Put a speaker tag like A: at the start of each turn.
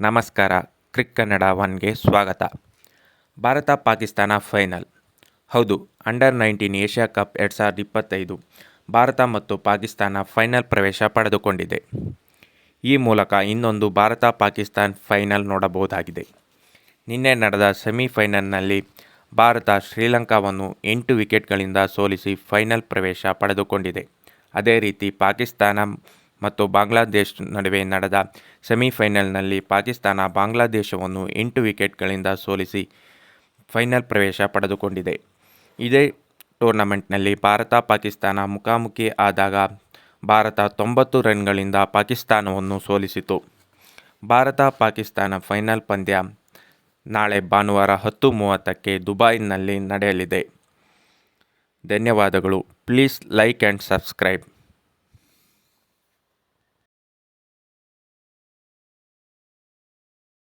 A: ನಮಸ್ಕಾರ, ಕ್ರಿಕ್ ಕನ್ನಡ ಒನ್ಗೆ ಸ್ವಾಗತ. ಭಾರತ ಪಾಕಿಸ್ತಾನ ಫೈನಲ್. ಹೌದು, ಅಂಡರ್ ನೈನ್ಟೀನ್ ಏಷ್ಯಾ ಕಪ್ ಎರಡು ಸಾವಿರದ ಇಪ್ಪತ್ತೈದು ಭಾರತ ಮತ್ತು ಪಾಕಿಸ್ತಾನ ಫೈನಲ್ ಪ್ರವೇಶ ಪಡೆದುಕೊಂಡಿದೆ. ಈ ಮೂಲಕ ಇನ್ನೊಂದು ಭಾರತ ಪಾಕಿಸ್ತಾನ್ ಫೈನಲ್ ನೋಡಬಹುದಾಗಿದೆ. ನಿನ್ನೆ ನಡೆದ ಸೆಮಿಫೈನಲ್ನಲ್ಲಿ ಭಾರತ ಶ್ರೀಲಂಕಾವನ್ನು ಎಂಟು ವಿಕೆಟ್ಗಳಿಂದ ಸೋಲಿಸಿ ಫೈನಲ್ ಪ್ರವೇಶ ಪಡೆದುಕೊಂಡಿದೆ. ಅದೇ ರೀತಿ ಪಾಕಿಸ್ತಾನ ಮತ್ತು ಬಾಂಗ್ಲಾದೇಶ್ ನಡುವೆ ನಡೆದ ಸೆಮಿಫೈನಲ್ನಲ್ಲಿ ಪಾಕಿಸ್ತಾನ ಬಾಂಗ್ಲಾದೇಶವನ್ನು ಎಂಟು ವಿಕೆಟ್ಗಳಿಂದ ಸೋಲಿಸಿ ಫೈನಲ್ ಪ್ರವೇಶ ಪಡೆದುಕೊಂಡಿದೆ. ಇದೇ ಟೂರ್ನಮೆಂಟ್ನಲ್ಲಿ ಭಾರತ ಪಾಕಿಸ್ತಾನ ಮುಖಾಮುಖಿ ಆದಾಗ ಭಾರತ ತೊಂಬತ್ತು ರನ್ಗಳಿಂದ ಪಾಕಿಸ್ತಾನವನ್ನು ಸೋಲಿಸಿತು. ಭಾರತ ಪಾಕಿಸ್ತಾನ ಫೈನಲ್ ಪಂದ್ಯ ನಾಳೆ ಭಾನುವಾರ ಹತ್ತು ಮೂವತ್ತಕ್ಕೆ ದುಬೈನಲ್ಲಿ ನಡೆಯಲಿದೆ. ಧನ್ಯವಾದಗಳು. Please like and subscribe.